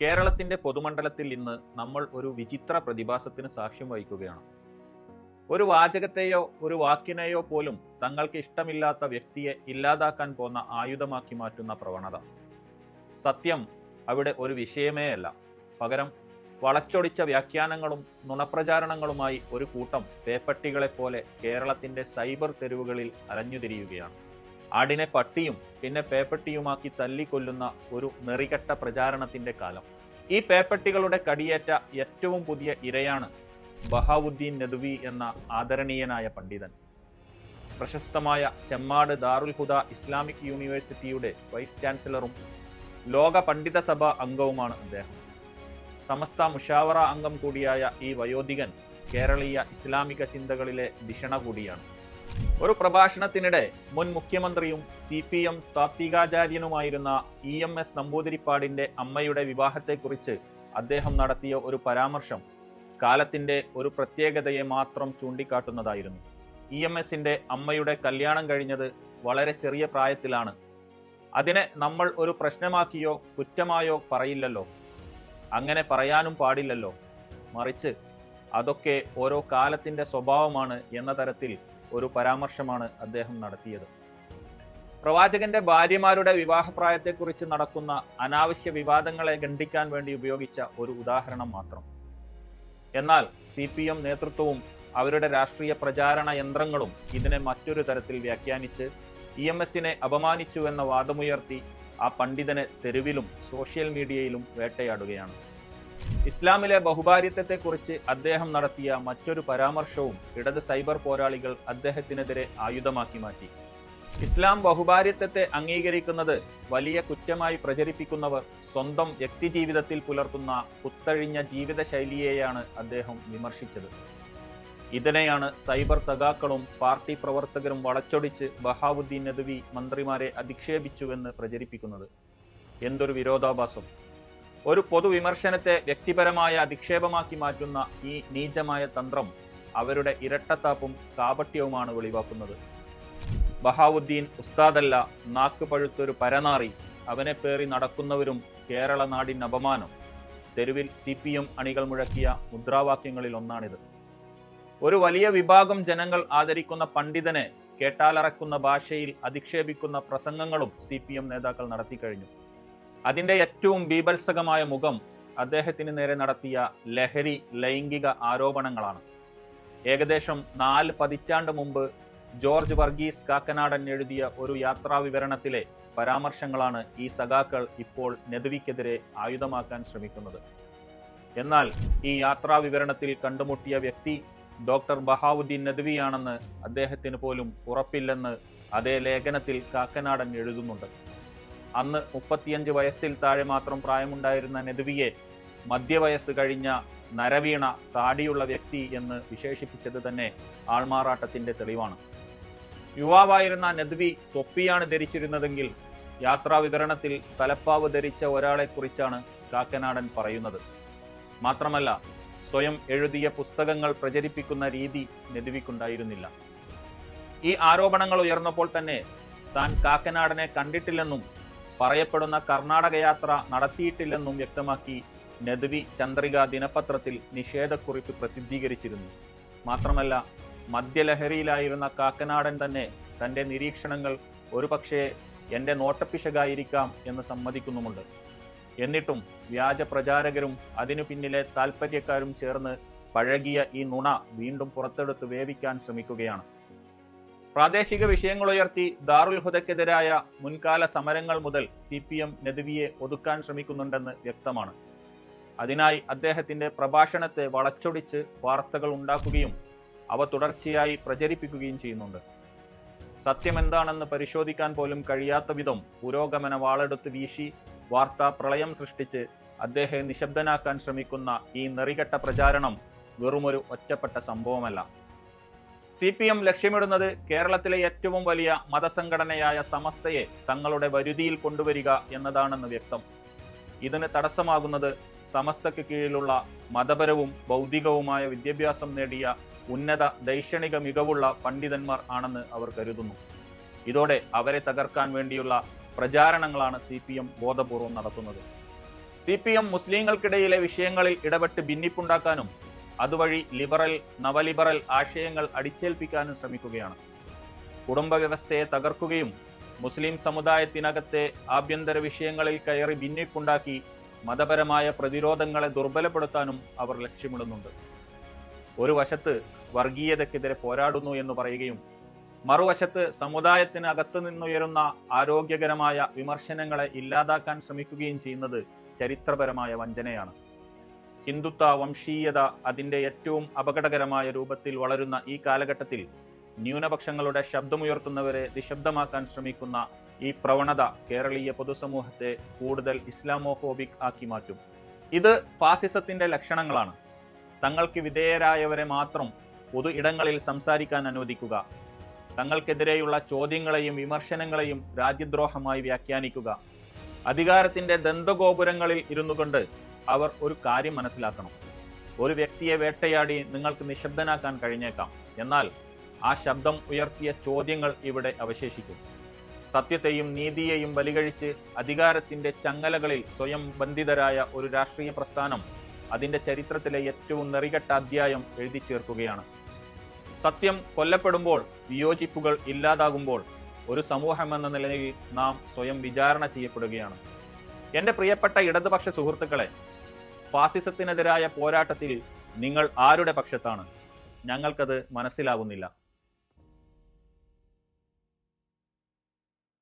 കേരളത്തിന്റെ പൊതുമണ്ഡലത്തിൽ ഇന്ന് നമ്മൾ ഒരു വിചിത്ര പ്രതിഭാസത്തിന് സാക്ഷ്യം വഹിക്കുകയാണ്. ഒരു വാചകത്തെയോ ഒരു വാക്കിനെയോ പോലും തങ്ങൾക്ക് ഇഷ്ടമില്ലാത്ത വ്യക്തിയെ ഇല്ലാതാക്കാൻ പോന്ന ആയുധമാക്കി മാറ്റുന്ന പ്രവണത. സത്യം അവിടെ ഒരു വിഷയമേ അല്ല. പകരം വളച്ചൊടിച്ച വ്യാഖ്യാനങ്ങളും നുണപ്രചാരണങ്ങളുമായി ഒരു കൂട്ടം പേപ്പട്ടികളെപ്പോലെ കേരളത്തിന്റെ സൈബർ തെരുവുകളിൽ അലഞ്ഞുതിരിയുകയാണ് ആടിനെ പട്ടിയും പിന്നെ പേപ്പട്ടിയുമാക്കി തല്ലിക്കൊല്ലുന്ന ഒരു നെറികെട്ട പ്രചാരണത്തിന്റെ കാലം. ഈ പേപ്പട്ടികളുടെ കടിയേറ്റ ഏറ്റവും പുതിയ ഇരയാണ് ബഹാവുദ്ദീൻ നദ്വി എന്ന ആദരണീയനായ പണ്ഡിതൻ. പ്രശസ്തമായ ചെമ്മാട് ദാറുൽ ഹുദ ഇസ്ലാമിക് യൂണിവേഴ്സിറ്റിയുടെ വൈസ് ചാൻസലറും ലോക പണ്ഡിത സഭ അംഗവുമാണ് അദ്ദേഹം. സമസ്ത മുഷാവറ അംഗം കൂടിയായ ഈ വയോധികൻ കേരളീയ ഇസ്ലാമിക ചിന്തകളിലെ ദിഷണ കൂടിയാണ് ഒരു പ്രഭാഷണത്തിനിടെ മുൻ മുഖ്യമന്ത്രിയും സി പി എം താത്വികാചാര്യനുമായിരുന്ന ഇ എം എസ് നമ്പൂതിരിപ്പാടിന്റെ അമ്മയുടെ വിവാഹത്തെക്കുറിച്ച് അദ്ദേഹം നടത്തിയ ഒരു പരാമർശം കാലത്തിന്റെ ഒരു പ്രത്യേകതയെ മാത്രം ചൂണ്ടിക്കാട്ടുന്നതായിരുന്നു. ഇ എം എസിന്റെ അമ്മയുടെ കല്യാണം കഴിഞ്ഞത് വളരെ ചെറിയ പ്രായത്തിലാണ്. അതിനെ നമ്മൾ ഒരു പ്രശ്നമാക്കിയോ കുറ്റമായോ പറയില്ലല്ലോ. അങ്ങനെ പറയാനും പാടില്ലല്ലോ. മറിച്ച് അതൊക്കെ ഓരോ കാലത്തിന്റെ സ്വഭാവമാണ് എന്ന തരത്തിൽ ഒരു പരാമർശമാണ് അദ്ദേഹം നടത്തിയത്. പ്രവാചകന്റെ ഭാര്യമാരുടെ വിവാഹപ്രായത്തെക്കുറിച്ച് നടക്കുന്ന അനാവശ്യ വിവാദങ്ങളെ ഖണ്ഡിക്കാൻ വേണ്ടി ഉപയോഗിച്ച ഒരു ഉദാഹരണം മാത്രം. എന്നാൽ സി പി എം നേതൃത്വവും അവരുടെ രാഷ്ട്രീയ പ്രചാരണ യന്ത്രങ്ങളും ഇതിനെ മറ്റൊരു തരത്തിൽ വ്യാഖ്യാനിച്ച് ഇ എം എസിനെ അപമാനിച്ചു എന്ന വാദമുയർത്തി ആ പണ്ഡിതനെ തെരുവിലും സോഷ്യൽ മീഡിയയിലും വേട്ടയാടുകയാണ്. ഇസ്ലാമിലെ ബഹുഭാര്യത്വത്തെക്കുറിച്ച് അദ്ദേഹം നടത്തിയ മറ്റൊരു പരാമർശവും ഇടത് സൈബർ പോരാളികൾ അദ്ദേഹത്തിനെതിരെ ആയുധമാക്കി മാറ്റി. ഇസ്ലാം ബഹുഭാര്യത്വത്തെ അംഗീകരിക്കുന്നത് വലിയ കുറ്റമായി പ്രചരിപ്പിക്കുന്നവർ സ്വന്തം വ്യക്തിജീവിതത്തിൽ പുലർത്തുന്ന കുത്തഴിഞ്ഞ ജീവിതശൈലിയെയാണ് അദ്ദേഹം വിമർശിച്ചത്. ഇതിനെയാണ് സൈബർ സഖാക്കളും പാർട്ടി പ്രവർത്തകരും വളച്ചൊടിച്ച് ബഹാവുദ്ദീൻ നദ്വി മന്ത്രിമാരെ അധിക്ഷേപിച്ചുവെന്ന് പ്രചരിപ്പിക്കുന്നത്. എന്തൊരു വിരോധാഭാസം. ഒരു പൊതുവിമർശനത്തെ വ്യക്തിപരമായ അധിക്ഷേപമാക്കി മാറ്റുന്ന ഈ നീചമായ തന്ത്രം അവരുടെ ഇരട്ടത്താപ്പും കാപട്യവുമാണ് വെളിവാക്കുന്നത്. ബഹാവുദ്ദീൻ ഉസ്താദല്ല നാക്ക് പഴുത്തൊരു പരനാറി അവനെ പേറി നടക്കുന്നവരും കേരള നാടിന് അപമാനം. തെരുവിൽ സി പി എം അണികൾ മുഴക്കിയ മുദ്രാവാക്യങ്ങളിൽ ഒന്നാണിത്. ഒരു വലിയ വിഭാഗം ജനങ്ങൾ ആദരിക്കുന്ന പണ്ഡിതനെ കേട്ടാലറക്കുന്ന ഭാഷയിൽ അധിക്ഷേപിക്കുന്ന പ്രസംഗങ്ങളും സി പി എം നേതാക്കൾ നടത്തിക്കഴിഞ്ഞു. അതിന്റെ ഏറ്റവും ബീഭത്സകമായ മുഖം അദ്ദേഹത്തിന് നേരെ നടത്തിയ ലഹരി ലൈംഗിക ആരോപണങ്ങളാണ്. ഏകദേശം നാല് പതിറ്റാണ്ട് മുമ്പ് ജോർജ് വർഗീസ് കാക്കനാടൻ എഴുതിയ ഒരു യാത്രാ വിവരണത്തിലെ പരാമർശങ്ങളാണ് ഈ സഖാക്കൾ ഇപ്പോൾ നെതുവിക്കെതിരെ ആയുധമാക്കാൻ ശ്രമിക്കുന്നത്. എന്നാൽ ഈ യാത്രാ വിവരണത്തിൽ കണ്ടുമുട്ടിയ വ്യക്തി ഡോക്ടർ ബഹാവുദ്ദീൻ നദ്വിയാണെന്ന് അദ്ദേഹത്തിന് പോലും ഉറപ്പില്ലെന്ന് അതേ ലേഖനത്തിൽ കാക്കനാടൻ എഴുതുന്നുണ്ട്. അന്ന് മുപ്പത്തിയഞ്ച് വയസ്സിൽ താഴെ മാത്രം പ്രായമുണ്ടായിരുന്ന നെതുവിയെ മധ്യവയസ്സ് കഴിഞ്ഞ നരവീണ താടിയുള്ള വ്യക്തി എന്ന് വിശേഷിപ്പിച്ചത് തന്നെ ആൾമാറാട്ടത്തിന്റെ തെളിവാണ്. യുവാവായിരുന്ന നദ്വി തൊപ്പിയാണ് ധരിച്ചിരുന്നതെങ്കിൽ യാത്രാ വിതരണത്തിൽ തലപ്പാവ് ധരിച്ച ഒരാളെക്കുറിച്ചാണ് കാക്കനാടൻ പറയുന്നത്. മാത്രമല്ല സ്വയം എഴുതിയ പുസ്തകങ്ങൾ പ്രചരിപ്പിക്കുന്ന രീതി നെതുവിക്കുണ്ടായിരുന്നില്ല. ഈ ആരോപണങ്ങൾ ഉയർന്നപ്പോൾ തന്നെ താൻ കാക്കനാടനെ കണ്ടിട്ടില്ലെന്നും പറയപ്പെടുന്ന കർണാടക യാത്ര നടത്തിയിട്ടില്ലെന്നും വ്യക്തമാക്കി നദ്വി ചന്ദ്രിക ദിനപത്രത്തിൽ നിഷേധക്കുറിപ്പ് പ്രസിദ്ധീകരിച്ചിരുന്നു. മാത്രമല്ല മദ്യലഹരിയിലായിരുന്ന കാക്കനാടൻ തന്നെ തന്റെ നിരീക്ഷണങ്ങൾ ഒരുപക്ഷെ എന്റെ നോട്ടപ്പിശകായിരിക്കാം എന്ന് സമ്മതിക്കുന്നുമുണ്ട്. എന്നിട്ടും വ്യാജ പ്രചാരകരും അതിനു പിന്നിലെ താൽപ്പര്യക്കാരും ചേർന്ന് പഴകിയ ഈ നുണ വീണ്ടും പുറത്തെടുത്ത് വേവിക്കാൻ ശ്രമിക്കുകയാണ്. പ്രാദേശിക വിഷയങ്ങൾ ഉയർത്തി ദാറുൽ ഹുദയ്ക്കെതിരായ മുൻകാല സമരങ്ങൾ മുതൽ സി പി എം നദവിയെ ഒതുക്കാൻ ശ്രമിക്കുന്നുണ്ടെന്ന് വ്യക്തമാണ്. അതിനായി അദ്ദേഹത്തിന്റെ പ്രഭാഷണത്തെ വളച്ചൊടിച്ച് വാർത്തകൾ ഉണ്ടാക്കുകയും അവ തുടർച്ചയായി പ്രചരിപ്പിക്കുകയും ചെയ്യുന്നുണ്ട്. സത്യം എന്താണെന്ന് പരിശോധിക്കാൻ പോലും കഴിയാത്ത വിധം പുരോഗമന വാളെടുത്ത് വീശി വാർത്താ പ്രളയം സൃഷ്ടിച്ച് അദ്ദേഹം നിശബ്ദനാക്കാൻ ശ്രമിക്കുന്ന ഈ നെറികെട്ട പ്രചാരണം വെറുമൊരു ഒറ്റപ്പെട്ട സംഭവമല്ല. സി പി എം ലക്ഷ്യമിടുന്നത് കേരളത്തിലെ ഏറ്റവും വലിയ മതസംഘടനയായ സമസ്തയെ തങ്ങളുടെ വരുതിയിൽ കൊണ്ടുവരിക എന്നതാണെന്ന് വ്യക്തം. ഇതിന് തടസ്സമാകുന്നത് സമസ്തയ്ക്ക് കീഴിലുള്ള മതപരവും ബൗദ്ധികവുമായ വിദ്യാഭ്യാസം നേടിയ ഉന്നത ദൈക്ഷണിക മികവുള്ള പണ്ഡിതന്മാർ ആണെന്ന് അവർ കരുതുന്നു. ഇതോടെ അവരെ തകർക്കാൻ വേണ്ടിയുള്ള പ്രചാരണങ്ങളാണ് സി പി എം ബോധപൂർവം നടത്തുന്നത്. സി പി എം മുസ്ലിങ്ങൾക്കിടയിലെ വിഷയങ്ങളിൽ ഇടപെട്ട് ഭിന്നിപ്പുണ്ടാക്കാനും അതുവഴി ലിബറൽ നവലിബറൽ ആശയങ്ങൾ അടിച്ചേൽപ്പിക്കാനും ശ്രമിക്കുകയാണ്. കുടുംബ വ്യവസ്ഥയെ തകർക്കുകയും മുസ്ലിം സമുദായത്തിനകത്തെ ആഭ്യന്തര വിഷയങ്ങളിൽ കയറി ഭിന്നിപ്പുണ്ടാക്കി മതപരമായ പ്രതിരോധങ്ങളെ ദുർബലപ്പെടുത്താനും അവർ ലക്ഷ്യമിടുന്നുണ്ട്. ഒരു വശത്ത് വർഗീയതയ്ക്കെതിരെ പോരാടുന്നു എന്ന് പറയുകയും മറുവശത്ത് സമുദായത്തിന് അകത്തു നിന്നുയരുന്ന ആരോഗ്യകരമായ വിമർശനങ്ങളെ ഇല്ലാതാക്കാൻ ശ്രമിക്കുകയും ചെയ്യുന്നത് ചരിത്രപരമായ വഞ്ചനയാണ്. ഹിന്ദുത്വ വംശീയത അതിന്റെ ഏറ്റവും അപകടകരമായ രൂപത്തിൽ വളരുന്ന ഈ കാലഘട്ടത്തിൽ ന്യൂനപക്ഷങ്ങളുടെ ശബ്ദമുയർത്തുന്നവരെ നിശബ്ദമാക്കാൻ ശ്രമിക്കുന്ന ഈ പ്രവണത കേരളീയ പൊതുസമൂഹത്തെ കൂടുതൽ ഇസ്ലാമോഫോബിക് ആക്കി മാറ്റും. ഇത് ഫാസിസത്തിന്റെ ലക്ഷണങ്ങളാണ്. തങ്ങൾക്ക് വിധേയരായവരെ മാത്രം പൊതു ഇടങ്ങളിൽ സംസാരിക്കാൻ അനുവദിക്കുക. തങ്ങൾക്കെതിരെയുള്ള ചോദ്യങ്ങളെയും വിമർശനങ്ങളെയും രാജ്യദ്രോഹമായി വ്യാഖ്യാനിക്കുക. അധികാരത്തിന്റെ ദന്തഗോപുരങ്ങളിൽ ഇരുന്നു കൊണ്ട് അവർ ഒരു കാര്യം മനസ്സിലാക്കണം. ഒരു വ്യക്തിയെ വേട്ടയാടി നിങ്ങൾക്ക് നിശബ്ദനാക്കാൻ കഴിഞ്ഞേക്കാം. എന്നാൽ ആ ശബ്ദം ഉയർത്തിയ ചോദ്യങ്ങൾ ഇവിടെ അവശേഷിക്കും. സത്യത്തെയും നീതിയെയും ബലികഴിച്ച് അധികാരത്തിന്റെ ചങ്ങലകളിൽ സ്വയം ബന്ധിതരായ ഒരു രാഷ്ട്രീയ പ്രസ്ഥാനം അതിന്റെ ചരിത്രത്തിലെ ഏറ്റവും നെറികെട്ട അധ്യായം എഴുതി ചേർക്കുകയാണ്. സത്യം കൊല്ലപ്പെടുമ്പോൾ വിയോജിപ്പുകൾ ഇല്ലാതാകുമ്പോൾ ഒരു സമൂഹം എന്ന നിലയിൽ നാം സ്വയം വിചാരണ ചെയ്യപ്പെടുകയാണ്. എന്റെ പ്രിയപ്പെട്ട ഇടതുപക്ഷ സുഹൃത്തുക്കളെ ഫാസിസത്തിനെതിരായ പോരാട്ടത്തിൽ നിങ്ങൾ ആരുടെ പക്ഷത്താണ്? ഞങ്ങൾക്കത് മനസ്സിലാകുന്നില്ല